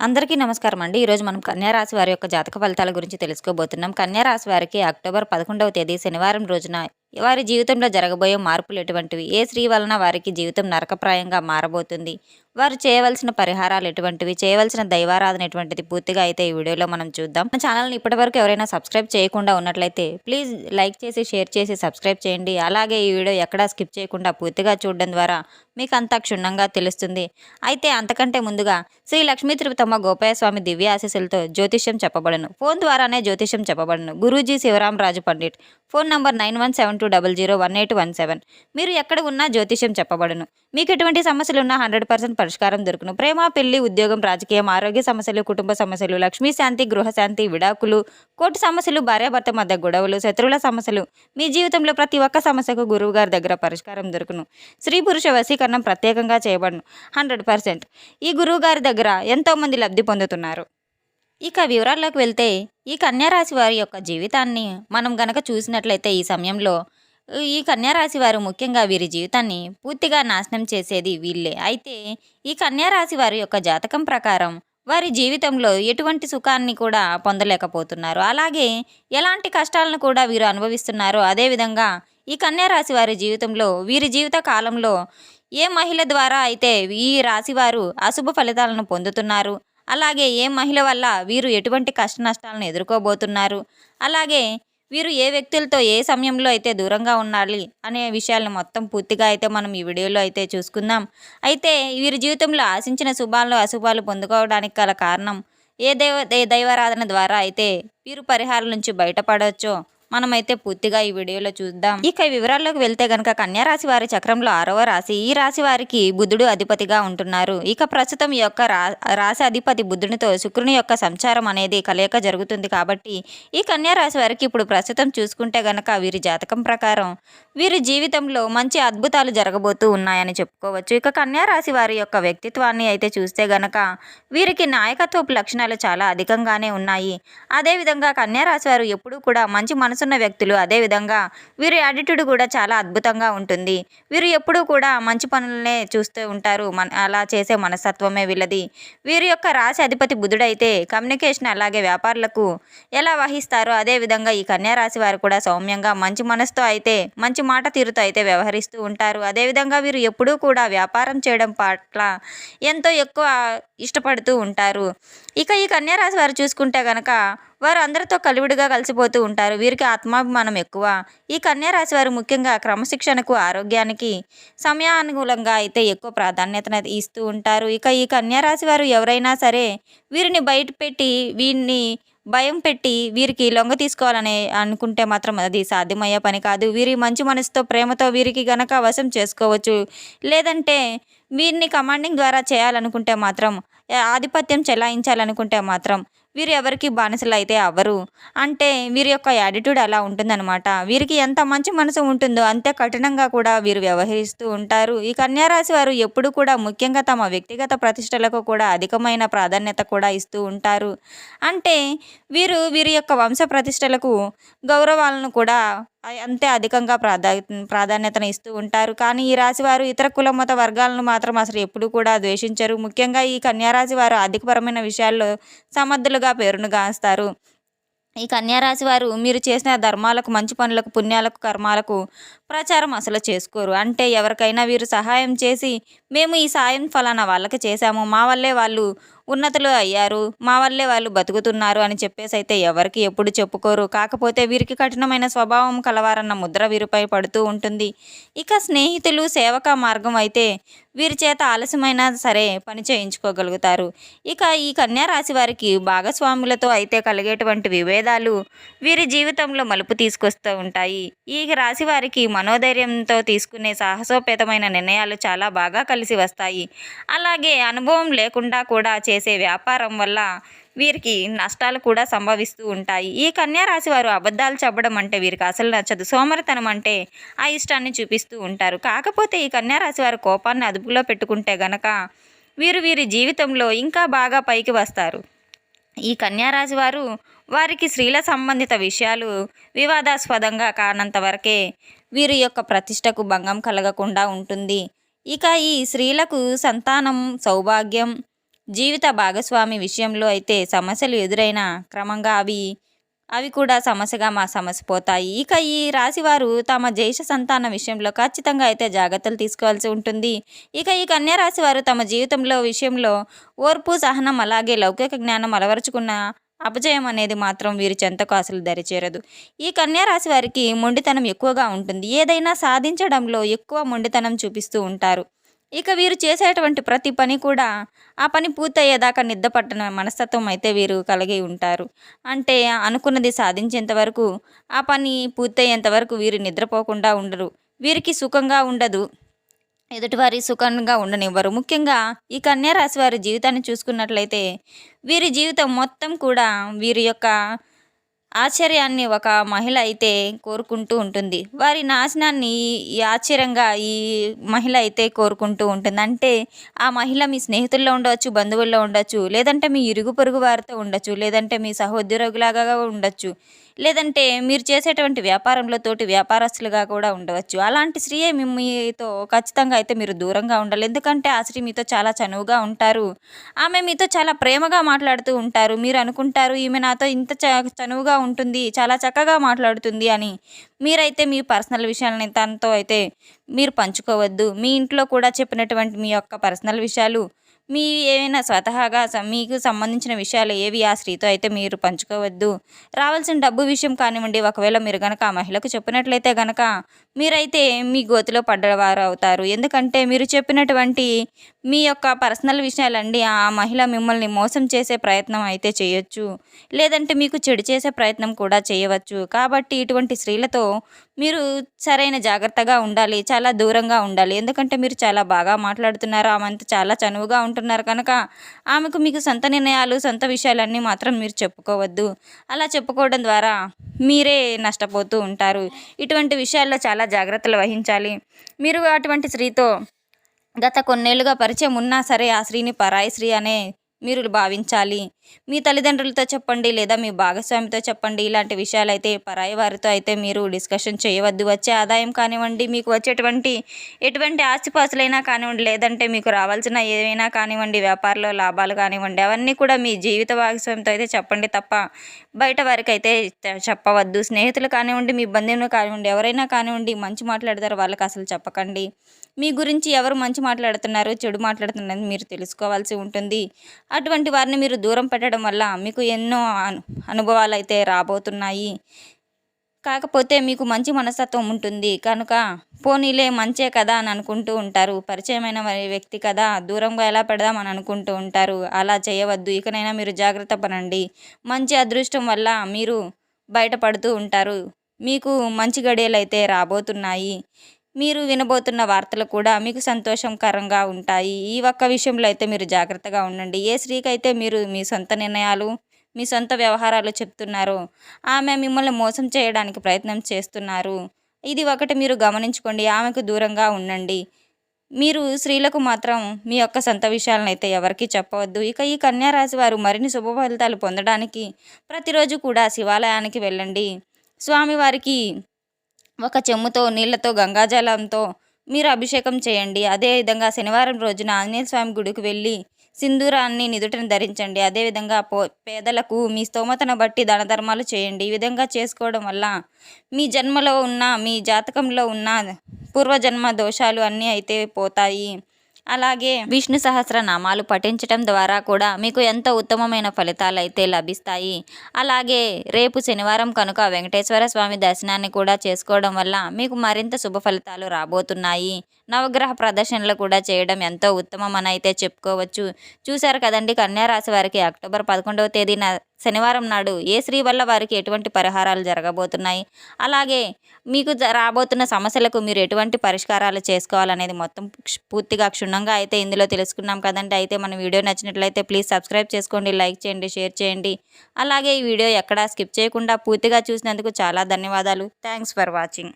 అందరికీ నమస్కారం అండి. ఈరోజు మనం కన్యారాశి వారి యొక్క జాతక ఫలితాల గురించి తెలుసుకోబోతున్నాం. కన్యారాశి వారికి అక్టోబర్ పదకొండవ తేదీ శనివారం రోజున వారి జీవితంలో జరగబోయే మార్పులు ఎటువంటివి? ఏ స్త్రీ వలన వారికి జీవితం నరకప్రాయంగా మారబోతుంది? వారు చేయవలసిన పరిహారాలు ఎటువంటివి చేయవలసిన దైవారాధన ఎటువంటిది పూర్తిగా అయితే ఈ వీడియోలో మనం చూద్దాం. మన ఛానల్ని ఇప్పటివరకు ఎవరైనా సబ్స్క్రైబ్ చేయకుండా ఉన్నట్లయితే ప్లీజ్ లైక్ చేసి షేర్ చేసి సబ్స్క్రైబ్ చేయండి. అలాగే ఈ వీడియో ఎక్కడా స్కిప్ చేయకుండా పూర్తిగా చూడడం ద్వారా మీకు అంతా క్షుణ్ణంగా తెలుస్తుంది. అయితే అంతకంటే ముందుగా శ్రీ లక్ష్మీ తిరుపతమ్మ గోపాయ స్వామి దివ్య ఆశీస్సులతో జ్యోతిష్యం చెప్పబడను. ఫోన్ ద్వారానే జ్యోతిష్యం చెప్పబడను. Guruji Shivaramaraju Pandit. Phone number nine one seven two double zero one eight one seven. మీరు ఎక్కడ ఉన్నా జ్యోతిష్యం చెప్పబడను. మీకు ఎటువంటి సమస్యలు ఉన్నా హండ్రెడ్ పర్సెంట్ పరిష్కారం దొరుకును. ప్రేమ పెళ్ళి ఉద్యోగం రాజకీయం ఆరోగ్య సమస్యలు కుటుంబ సమస్యలు లక్ష్మీ శాంతి గృహశాంతి విడాకులు కోర్టు సమస్యలు భార్యాభర్త మధ్య గొడవలు శత్రువుల సమస్యలు. మీ జీవితంలో ప్రతి ఒక్క సమస్యకు గురువు గారి దగ్గర పరిష్కారం దొరుకును. స్త్రీ పురుష వశీకరణం ప్రత్యేకంగా చేయబడును. Hundred percent. ఈ గురువు గారి దగ్గర ఎంతోమంది లబ్ధి పొందుతున్నారు. ఇక వివరాల్లోకి వెళ్తే ఈ కన్యారాశి వారి యొక్క జీవితాన్ని మనం గనక చూసినట్లయితే ఈ సమయంలో ఈ కన్యారాశి వారు ముఖ్యంగా వీరి జీవితాన్ని పూర్తిగా నాశనం చేసేది వీళ్ళే. అయితే ఈ కన్యారాశి వారి యొక్క జాతకం ప్రకారం వారి జీవితంలో ఎటువంటి సుఖాన్ని కూడా పొందలేకపోతున్నారు. అలాగే ఎలాంటి కష్టాలను కూడా వీరు అనుభవిస్తున్నారు అదేవిధంగా ఈ కన్యారాశి వారి జీవితంలో వీరి జీవిత కాలంలో ఏ మహిళ ద్వారా అయితే ఈ రాశివారు అశుభ ఫలితాలను పొందుతున్నారు అలాగే ఏ మహిళ వల్ల వీరు ఎటువంటి కష్ట నష్టాలను ఎదుర్కోబోతున్నారు అలాగే వీరు ఏ వ్యక్తులతో ఏ సమయంలో అయితే దూరంగా ఉండాలి అనే విషయాలను మొత్తం పూర్తిగా అయితే మనం ఈ వీడియోలో అయితే చూసుకుందాం. అయితే వీరి జీవితంలో ఆశించిన శుభాలు అశుభాలు పొందుకోవడానికి గల కారణం ఏ దైవ ఏ దైవారాధన ద్వారా అయితే వీరు పరిహారం నుంచి బయటపడవచ్చో మనమైతే పూర్తిగా ఈ వీడియోలో చూద్దాం. ఇక వివరాల్లోకి వెళ్తే గనక కన్యారాశి వారి చక్రంలో ఆరవ రాశి ఈ రాశి వారికి బుద్ధుడు అధిపతిగా ఉంటున్నారు. ఇక ప్రస్తుతం ఈ యొక్క రా రాశి అధిపతి బుద్ధునితో శుక్రుని యొక్క సంచారం అనేది కలయిక జరుగుతుంది కాబట్టి ఈ కన్యారాశి వారికి ఇప్పుడు ప్రస్తుతం చూసుకుంటే గనక వీరి జాతకం ప్రకారం వీరి జీవితంలో మంచి అద్భుతాలు జరగబోతూ ఉన్నాయని చెప్పుకోవచ్చు. ఇక కన్యారాశి వారి యొక్క వ్యక్తిత్వాన్ని అయితే చూస్తే గనక వీరికి నాయకత్వపు లక్షణాలు చాలా అధికంగానే ఉన్నాయి. అదేవిధంగా కన్యారాశి వారు ఎప్పుడూ కూడా మంచి మనసు చేస్తున్న వ్యక్తులు అదేవిధంగా వీరి యాటిట్యూడ్ కూడా చాలా అద్భుతంగా ఉంటుంది. వీరు ఎప్పుడూ కూడా మంచి పనులనే చూస్తూ ఉంటారు. మన అలా చేసే మనస్తత్వమే వీళ్ళది. వీరి యొక్క రాశి అధిపతి బుధుడైతే కమ్యూనికేషన్ అలాగే వ్యాపారులకు ఎలా వహిస్తారో అదేవిధంగా ఈ కన్యారాశి వారు కూడా సౌమ్యంగా మంచి మనసుతో అయితే మంచి మాట తీరుతో అయితే వ్యవహరిస్తూ ఉంటారు. అదేవిధంగా వీరు ఎప్పుడూ కూడా వ్యాపారం చేయడం పట్ల ఎంతో ఎక్కువ ఇష్టపడుతూ ఉంటారు. ఇక ఈ కన్యారాశి వారు చూసుకుంటే కనుక వారు అందరితో కలివిడిగా కలిసిపోతూ ఉంటారు. వీరికి ఆత్మాభిమానం ఎక్కువ. ఈ కన్యారాశి వారు ముఖ్యంగా క్రమశిక్షణకు ఆరోగ్యానికి సమయానుకూలంగా అయితే ఎక్కువ ప్రాధాన్యతను ఇస్తూ ఉంటారు. ఇక ఈ కన్యారాశి వారు ఎవరైనా సరే వీరిని బయట పెట్టి వీరిని భయం పెట్టి వీరికి లొంగ తీసుకోవాలని అనుకుంటే మాత్రం అది సాధ్యమయ్యే పని కాదు. వీరి మంచి మనసుతో ప్రేమతో వీరికి గనక వశం చేసుకోవచ్చు. లేదంటే వీరిని కమాండింగ్ ద్వారా చేయాలనుకుంటే మాత్రం ఆధిపత్యం చెలాయించాలనుకుంటే మాత్రం వీరు ఎవరికి బానిసలు అయితే అవ్వరు. అంటే వీరి యొక్క యాటిట్యూడ్ అలా ఉంటుందన్నమాట. వీరికి ఎంత మంచి మనసు ఉంటుందో అంతే కఠినంగా కూడా వీరు వ్యవహరిస్తూ ఉంటారు. ఈ కన్యారాశి వారు ఎప్పుడు కూడా ముఖ్యంగా తమ వ్యక్తిగత ప్రతిష్టలకు కూడా అధికమైన ప్రాధాన్యత కూడా ఇస్తూ ఉంటారు. అంటే వీరు వీరి యొక్క వంశ ప్రతిష్టలకు గౌరవాలను కూడా అంతే అధికంగా ప్రాధా ప్రాధాన్యతను ఇస్తూ ఉంటారు. కానీ ఈ రాశి వారు ఇతర కుల మత వర్గాలను మాత్రం అసలు ఎప్పుడూ కూడా ద్వేషించరు. ముఖ్యంగా ఈ కన్యారాశి వారు ఆర్థికపరమైన విషయాల్లో సమర్థులుగా పేరును గాస్తారు ఈ కన్యారాశి వారు మీరు చేసిన ధర్మాలకు మంచి పనులకు పుణ్యాలకు కర్మాలకు ప్రచారం అసలు చేసుకోరు. అంటే ఎవరికైనా వీరు సహాయం చేసి మేము ఈ సాయం ఫలానా వాళ్ళకి చేశాము. మా వల్లే వాళ్ళు ఉన్నతులు అయ్యారు. మా వల్లే వాళ్ళు బతుకుతున్నారు అని చెప్పేసి అయితే ఎవరికి ఎప్పుడు చెప్పుకోరు. కాకపోతే వీరికి కఠినమైన స్వభావం కలవారన్న ముద్ర వీరిపై పడుతూ ఉంటుంది. ఇక స్నేహితులు సేవక మార్గం అయితే వీరి చేత ఆలస్యమైనా సరే పని చేయించుకోగలుగుతారు. ఇక ఈ కన్యా రాశి వారికి భాగస్వాములతో అయితే కలిగేటువంటి విభేదాలు వీరి జీవితంలో మలుపు తీసుకొస్తూ ఉంటాయి. ఈ రాశి వారికి మనోధైర్యంతో తీసుకునే సాహసోపేతమైన నిర్ణయాలు చాలా బాగా కలిసి వస్తాయి. అలాగే అనుభవం లేకుండా కూడా చేసే వ్యాపారం వల్ల వీరికి నష్టాలు కూడా సంభవిస్తూ ఉంటాయి. ఈ కన్యారాశి వారు అబద్ధాలు చెప్పడం అంటే వీరికి అసలు నచ్చదు. సోమరితనం అంటే ఆ ఇష్టాన్ని చూపిస్తూ ఉంటారు. కాకపోతే ఈ కన్యారాశి వారు కోపాన్ని అదుపులో పెట్టుకుంటే గనక వీరు వీరి జీవితంలో ఇంకా బాగా పైకి వస్తారు. ఈ కన్యారాశి వారు వారికి స్త్రీల సంబంధిత విషయాలు వివాదాస్పదంగా కానంత వరకే వీరి యొక్క ప్రతిష్టకు భంగం కలగకుండా ఉంటుంది. ఇక ఈ స్త్రీలకు సంతానం సౌభాగ్యం జీవిత భాగస్వామి విషయంలో అయితే సమస్యలు ఎదురైన క్రమంగా అవి అవి కూడా సమస్యగా మా సమస్య పోతాయి. ఇక ఈ రాశివారు తమ జైష సంతాన విషయంలో ఖచ్చితంగా అయితే జాగ్రత్తలు తీసుకోవాల్సి ఉంటుంది. ఇక ఈ కన్యా రాశివారు తమ జీవితంలో విషయంలో ఓర్పు సహనం అలాగే లౌకిక జ్ఞానం అలవరుచుకున్న అపజయం అనేది మాత్రం వీరి చెంతకు అసలు దరిచేరదు. ఈ కన్యారాశి వారికి మొండితనం ఎక్కువగా ఉంటుంది. ఏదైనా సాధించడంలో ఎక్కువ మొండితనం చూపిస్తూ ఉంటారు. ఇక వీరు చేసేటువంటి ప్రతి పని కూడా ఆ పని పూర్తయ్యేదాకా నిద్రపట్టిన మనస్తత్వం అయితే వీరు కలిగి ఉంటారు. అంటే అనుకున్నది సాధించేంత వరకు ఆ పని పూర్తయ్యేంత వరకు వీరు నిద్రపోకుండా ఉండరు. వీరికి సుఖంగా ఉండదు. ఎదుటివారి సుఖంగా ఉండనివ్వరు. ముఖ్యంగా ఈ కన్యా రాశి వారి జీవితాన్ని చూసుకున్నట్లయితే వీరి జీవితం మొత్తం కూడా వీరి యొక్క ఆశ్చర్యాన్ని ఒక మహిళ అయితే కోరుకుంటూ ఉంటుంది. వారి నాశనాన్ని ఈ ఆశ్చర్యంగా ఈ మహిళ అయితే కోరుకుంటూ ఉంటుంది. అంటే ఆ మహిళ మీ స్నేహితుల్లో ఉండవచ్చు బంధువుల్లో ఉండొచ్చు లేదంటే మీ ఇరుగు పొరుగు వారితో ఉండొచ్చు లేదంటే మీ సహోద్యోగులాగా ఉండొచ్చు లేదంటే మీరు చేసేటువంటి వ్యాపారంలో తోటి వ్యాపారస్తులుగా కూడా ఉండవచ్చు. అలాంటి స్త్రీయే మీతో ఖచ్చితంగా అయితే మీరు దూరంగా ఉండాలి. ఎందుకంటే ఆ స్త్రీ మీతో చాలా చనువుగా ఉంటారు. ఆమె మీతో చాలా ప్రేమగా మాట్లాడుతూ ఉంటారు. మీరు అనుకుంటారు ఈమె నాతో ఇంత చ చనువుగా ఉంటుంది చాలా చక్కగా మాట్లాడుతుంది అని. మీరైతే మీ పర్సనల్ విషయాలని తనతో అయితే మీరు పంచుకోవద్దు. మీ ఇంట్లో కూడా చెప్పినటువంటి మీ యొక్క పర్సనల్ విషయాలు మీ ఏమైనా స్వతహాగా మీకు సంబంధించిన విషయాలు ఏవి ఆ స్త్రీతో అయితే మీరు పంచుకోవద్దు. రావాల్సిన డబ్బు విషయం కానివ్వండి ఒకవేళ మీరు గనక ఆ మహిళకు చెప్పినట్లయితే గనక మీరైతే మీ గోతిలో పడ్డవారు అవుతారు ఎందుకంటే మీరు చెప్పినటువంటి మీ యొక్క పర్సనల్ విషయాలండి ఆ మహిళ మిమ్మల్ని మోసం చేసే ప్రయత్నం అయితే చేయొచ్చు. లేదంటే మీకు చెడు చేసే ప్రయత్నం కూడా చేయవచ్చు. కాబట్టి ఇటువంటి స్త్రీలతో మీరు సరైన జాగ్రత్తగా ఉండాలి చాలా దూరంగా ఉండాలి. ఎందుకంటే మీరు చాలా బాగా మాట్లాడుతున్నారు ఆమె చాలా చనువుగా ఉంటున్నారు కనుక ఆమెకు మీకు సొంత నిర్ణయాలు సొంత విషయాలన్నీ మాత్రం మీరు చెప్పుకోవద్దు. అలా చెప్పుకోవడం ద్వారా మీరే నష్టపోతూ ఉంటారు. ఇటువంటి విషయాల్లో చాలా జాగ్రత్తలు వహించాలి. మీరు అటువంటి స్త్రీతో గత కొన్నేళ్ళుగా పరిచయం ఉన్నా సరే ఆ స్త్రీని పరాయి స్త్రీ అనే మీరు భావించాలి. మీ తల్లిదండ్రులతో చెప్పండి లేదా మీ భాగస్వామితో చెప్పండి. ఇలాంటి విషయాలు అయితే పరాయి వారితో అయితే మీరు డిస్కషన్ చేయవద్దు. వచ్చే ఆదాయం కానివ్వండి మీకు వచ్చేటువంటి ఎటువంటి ఆస్తిపాస్తులైనా కానివ్వండి లేదంటే మీకు రావాల్సిన ఏవైనా కానివ్వండి వ్యాపారంలో లాభాలు కానివ్వండి అవన్నీ కూడా మీ జీవిత భాగస్వామితో అయితే చెప్పండి తప్ప బయట వారికి అయితే చెప్పవద్దు. స్నేహితులు కానివ్వండి మీ బంధువులు కానివ్వండి ఎవరైనా కానివ్వండి మంచి మాట్లాడతారు వాళ్ళకి అసలు చెప్పకండి. మీ గురించి ఎవరు మంచి మాట్లాడుతున్నారు చెడు మాట్లాడుతున్నారు మీరు తెలుసుకోవాల్సి ఉంటుంది. అటువంటి వారిని మీరు దూరం పెట్టడం వల్ల మీకు ఎన్నో అను అనుభవాలు అయితే రాబోతున్నాయి. కాకపోతే మీకు మంచి మనస్తత్వం ఉంటుంది. కనుక పోనీలే మంచే కదా అని అనుకుంటూ ఉంటారు. పరిచయమైన వ్యక్తి కదా దూరంగా ఎలా పెడదాం అని అనుకుంటూ ఉంటారు. అలా చేయవద్దు. ఇకనైనా మీరు జాగ్రత్త పడండి. మంచి అదృష్టం వల్ల మీరు బయటపడుతూ ఉంటారు. మీకు మంచి గడియలు అయితే రాబోతున్నాయి. మీరు వినబోతున్న వార్తలు కూడా మీకు సంతోషకరంగా ఉంటాయి. ఈ ఒక్క విషయంలో అయితే మీరు జాగ్రత్తగా ఉండండి. ఏ స్త్రీకి అయితే మీరు మీ సొంత నిర్ణయాలు మీ సొంత వ్యవహారాలు చెప్తున్నారో ఆమె మిమ్మల్ని మోసం చేయడానికి ప్రయత్నం చేస్తున్నారు. ఇది ఒకటి మీరు గమనించుకోండి. ఆమెకు దూరంగా ఉండండి. మీరు స్త్రీలకు మాత్రం మీ యొక్క సొంత విషయాలను అయితే ఎవరికీ చెప్పవద్దు. ఇక ఈ కన్యారాశి వారు మరిన్ని శుభ ఫలితాలు పొందడానికి ప్రతిరోజు కూడా శివాలయానికి వెళ్ళండి. స్వామివారికి ఒక చెమ్ముతో నీళ్ళతో గంగాజలంతో మీరు అభిషేకం చేయండి. అదేవిధంగా శనివారం రోజున ఆంజనేయ స్వామి గుడికి వెళ్ళి సింధూరాన్ని నిదుటను ధరించండి. అదేవిధంగా పో పేదలకు మీ స్తోమతను బట్టి దానధర్మాలు చేయండి. ఈ విధంగా చేసుకోవడం వల్ల మీ జన్మలో ఉన్న మీ జాతకంలో ఉన్న పూర్వజన్మ దోషాలు అన్నీ అయితే పోతాయి. అలాగే విష్ణు సహస్రనామాలు పఠించటం ద్వారా కూడా మీకు ఎంతో ఉత్తమమైన ఫలితాలు అయితే లభిస్తాయి. అలాగే రేపు శనివారం కనుక వెంకటేశ్వర స్వామి దర్శనాన్ని కూడా చేసుకోవడం వల్ల మీకు మరింత శుభ ఫలితాలు రాబోతున్నాయి. నవగ్రహ ప్రదర్శనలు కూడా చేయడం ఎంతో ఉత్తమం అని అయితే చెప్పుకోవచ్చు. చూశారు కదండి కన్యారాశి వారికి అక్టోబర్ పదకొండవ తేదీన శనివారం నాడు ఏ స్త్రీ వల్ల వారికి ఎటువంటి పరిహారాలు జరగబోతున్నాయి? అలాగే మీకు రాబోతున్న సమస్యలకు మీరు ఎటువంటి పరిష్కారాలు చేసుకోవాలనేది మొత్తం పూర్తిగా క్షుణ్ణంగా అయితే ఇందులో తెలుసుకున్నాం కదండి. అయితే మన వీడియో నచ్చినట్లయితే ప్లీజ్ సబ్స్క్రైబ్ చేసుకోండి లైక్ చేయండి షేర్ చేయండి. అలాగే ఈ వీడియో ఎక్కడా స్కిప్ చేయకుండా పూర్తిగా చూసినందుకు చాలా ధన్యవాదాలు. Thanks for watching.